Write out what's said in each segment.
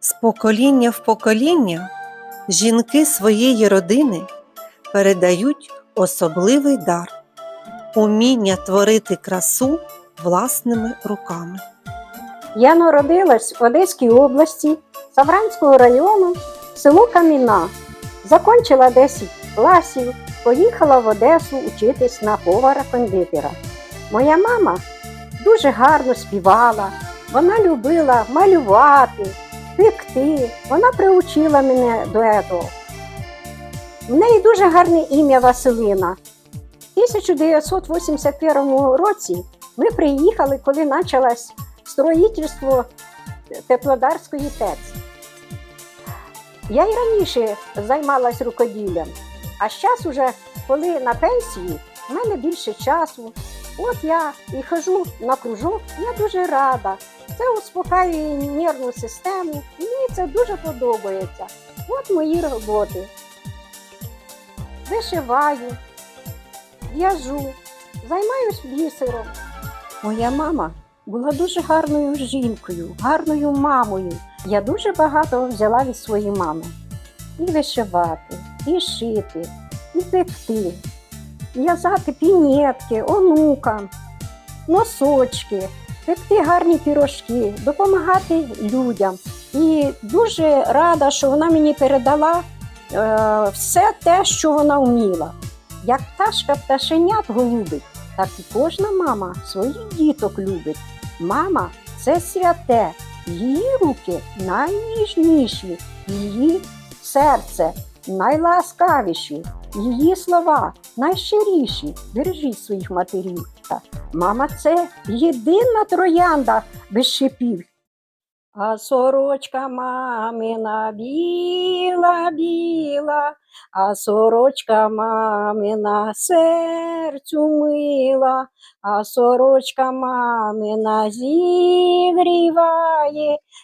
З покоління в покоління жінки своєї родини передають особливий дар уміння творити красу власними руками. Я народилась в Одеській області, Савранського району, село Каміна. Закончила 10 класів, поїхала в Одесу учитись на повара-кондитера. Моя мама дуже гарно співала, вона любила малювати, пекти. Вона приучила мене до цього. В неї дуже гарне ім'я Василина. В 1981 році ми приїхали, коли почалась строїтельство Теплодарської ТЕЦ. Я й раніше займалась рукоділлям, а зараз, уже, коли на пенсії, в мене більше часу. От я і хожу на кружок, я дуже рада. Це успокаює нервну систему, і мені це дуже подобається. От мої роботи. Вишиваю, в'яжу, займаюсь бісером. Моя мама була дуже гарною жінкою, гарною мамою. Я дуже багато взяла від своєї мами. І вишивати, і шити, і пекти, в'язати пінетки, онукам, носочки, пекти гарні пірожки, допомагати людям. І дуже рада, що вона мені передала е, все те, що вона вміла. Як пташка пташенят голубить, так і кожна мама своїх діток любить. Мама це святе, її руки найніжніші, її серце найласкавіші, її слова найщиріші. Бережіть своїх матерів. Мама це єдина троянда без шипів. А сорочка мамина біла, біла, а сорочка мамина серцю мила, а сорочка мамина зігріває,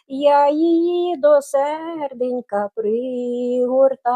я її до серденька пригортаю.